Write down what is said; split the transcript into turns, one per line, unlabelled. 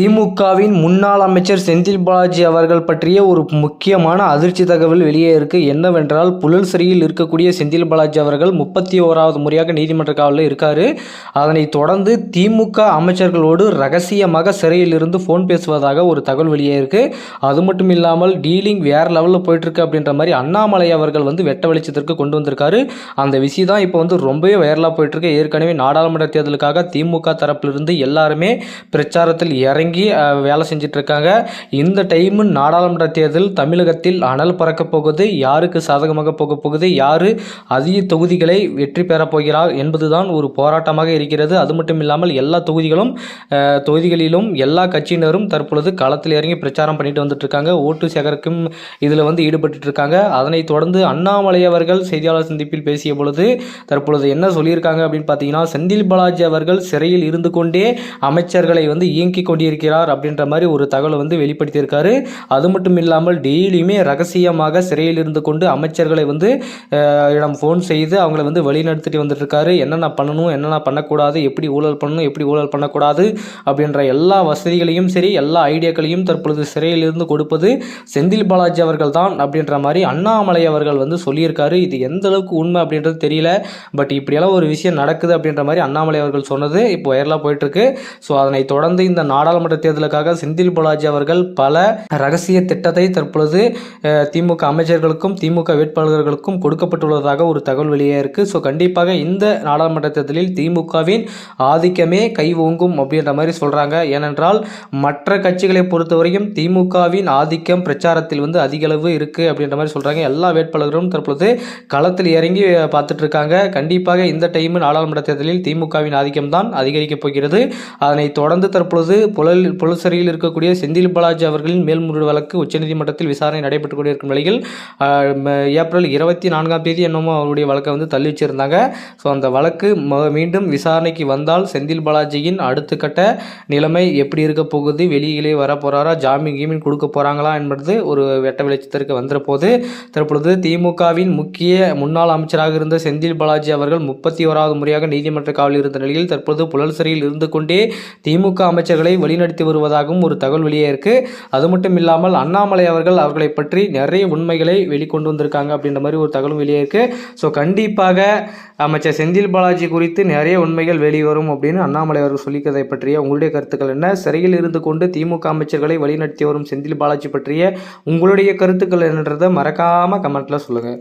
திமுகவின் முன்னாள் அமைச்சர் செந்தில் பாலாஜி அவர்கள் பற்றிய ஒரு முக்கியமான அதிர்ச்சி தகவல் வெளியே இருக்கு. என்னவென்றால் புழல் சிறையில் இருக்கக்கூடிய செந்தில் பாலாஜி அவர்கள் முப்பத்தி ஓராவது முறையாக நீதிமன்ற காவலில் இருக்காரு. அதனை தொடர்ந்து திமுக அமைச்சர்களோடு ரகசியமாக சிறையில் இருந்து ஃபோன் பேசுவதாக ஒரு தகவல் வெளியே இருக்கு. அது மட்டும் இல்லாமல் டீலிங் வேற லெவலில் போயிட்டு இருக்கு அப்படின்ற மாதிரி அண்ணாமலை அவர்கள் வந்து வெட்ட வெளிச்சத்திற்கு கொண்டு வந்திருக்காரு. அந்த விஷயம் தான் இப்போ வந்து ரொம்பவே வைரலாக போயிட்டு இருக்கு ஏற்கனவே நாடாளுமன்ற தேர்தலுக்காக திமுக தரப்பிலிருந்து எல்லாருமே பிரச்சாரத்தில் இறங்கி அஹ், வேலை செஞ்சிட்ருக்காங்க. இந்த டைமு நாடாளுமன்ற தேர்தல் தமிழகத்தில் அனல் பறக்கப் போகுது. யாருக்கு சாதகமாக போக போகுது? யாரு அதிக தொகுதிகளை வெற்றி பெறப் போகிறார் என்பதுதான் ஒரு போராட்டமாக இருக்கிறது. அது மட்டும் இல்லாமல் எல்லா தொகுதிகளும் தொகுதிகளிலும் எல்லா கட்சியினரும் தற்பொழுது களத்தில் இறங்கி பிரச்சாரம் பண்ணிட்டு வந்துட்டு இருக்காங்க ஓட்டு சேகரிக்கும் இதில் வந்து ஈடுபட்டு இருக்காங்க அதனைத் தொடர்ந்து அண்ணாமலை அவர்கள் செய்தியாளர் சந்திப்பில் பேசிய பொழுது தற்பொழுது என்ன சொல்லியிருக்காங்க அப்படின்னு பார்த்தீங்கன்னா செந்தில் பாலாஜி அவர்கள் சிறையில் இருந்து கொண்டே அமைச்சர்களை வந்து இயங்கிக் கொண்டிருக்கிறார். இருக்கிறார் அப்படின்ற மாதிரி ஒரு தகவலை வந்து வெளிப்படுத்தியிருக்காரு. அது மட்டும் இல்லாமல் டெய்லியுமே ரகசியமாக சிறையில் இருந்து கொண்டு அமைச்சர்களை வந்து இடம் ஃபோன் செய்து அவங்கள வந்து வழிநடத்திட்டு வந்துட்டுருக்காரு. என்னென்ன பண்ணணும் என்னென்ன பண்ணக்கூடாது எப்படி ஊழல் பண்ணணும் எப்படி ஊழல் பண்ணக்கூடாது அப்படின்ற எல்லா வசதிகளையும் சரி எல்லா ஐடியாக்களையும் தற்பொழுது சிறையில் இருந்து கொடுப்பது செந்தில் பாலாஜி அவர்கள் தான் அப்படின்ற மாதிரி அண்ணாமலை அவர்கள் வந்து சொல்லியிருக்காரு. இது எந்த அளவுக்கு உண்மை அப்படின்றது தெரியல. பட் இப்படியெல்லாம் ஒரு விஷயம் நடக்குது அப்படின்ற மாதிரி அண்ணாமலை அவர்கள் சொன்னது இப்போ வைரலாக போயிட்டுருக்கு. ஸோ அதனை தொடர்ந்து இந்த நாடாளுமன்ற தேர்தலுக்காக செந்தில் பாலாஜி அவர்கள் பல ரகசிய திட்டத்தை தற்பொழுது திமுக அமைச்சர்களுக்கும் திமுக வேட்பாளர்களுக்கும் கொடுக்கப்பட்டுள்ளதாக ஒரு தகவல் வெளியே இருக்கு. ஸோ கண்டிப்பாக இந்த நாடாளுமன்ற தேர்தலில் திமுகவின் ஆதிக்கமே கை ஓங்கும் அப்படின்ற மாதிரி சொல்றாங்க. ஏனென்றால் மற்ற கட்சிகளை பொறுத்தவரையும் திமுகவின் ஆதிக்கம் பிரச்சாரத்தில் வந்து அதிக அளவு இருக்கு அப்படின்ற மாதிரி சொல்றாங்க. எல்லா வேட்பாளர்களும் தற்பொழுது களத்தில் இறங்கி பார்த்துட்டு இருக்காங்க கண்டிப்பாக இந்த டைம் நாடாளுமன்ற தேர்தலில் திமுகவின் ஆதிக்கம் தான் அதிகரிக்கப் போகிறது. அதனை தொடர்ந்து தற்பொழுது புல புழல் சிறையில் இருக்கக்கூடிய செந்தில் பாலாஜி அவர்களின் மேல்முறை வழக்கு உச்சநீதிமன்றத்தில் விசாரணை நடைபெற்று கொண்டிருக்கும் நிலையில் ஏப்ரல் இருபத்தி நான்காம் தேதி என்னமோ அவருடைய வழக்கை வந்து தள்ளி வச்சிருந்தாங்க. ஸோ அந்த வழக்கு மீண்டும் விசாரணைக்கு வந்தால் செந்தில் பாலாஜியின் அடுத்த கட்ட நிலைமை எப்படி இருக்க போகுது வெளியிலே வர போகிறாரா ஜாமீன் கீமீன் கொடுக்க போகிறாங்களா என்பது ஒரு வெட்ட வெளிச்சத்திற்கு வந்துற போது தற்பொழுது திமுகவின் முக்கிய முன்னாள் அமைச்சராக இருந்த செந்தில் பாலாஜி அவர்கள் முப்பத்தி ஓராவது முறையாக நீதிமன்ற காவலில் இருந்த நிலையில் தற்பொழுது புழல் சிறையில் இருந்து கொண்டே திமுக அமைச்சர்களை வழிநடத்தி வருவதாகவும் ஒரு தகவல் வெளியே இருக்கு. அது மட்டும் இல்லாமல் அண்ணாமலை அவர்கள் அவர்களை பற்றி நிறைய உண்மைகளை வெளிக்கொண்டு வந்திருக்காங்க அப்படின்ற மாதிரி ஒரு தகவலும் வெளியே இருக்கு. ஸோ கண்டிப்பாக அமைச்சர் செந்தில் பாலாஜி குறித்து நிறைய உண்மைகள் வெளிவரும் அப்படின்னு அண்ணாமலை அவர்கள் சொல்லிக்கிறதை பற்றிய உங்களுடைய கருத்துக்கள் என்ன? சிறையில் இருந்து கொண்டு திமுக அமைச்சர்களை வழிநடத்தி வரும் செந்தில் பாலாஜி பற்றிய உங்களுடைய கருத்துக்கள் என்னன்றதை மறக்காம கமெண்ட்ல சொல்லுங்க.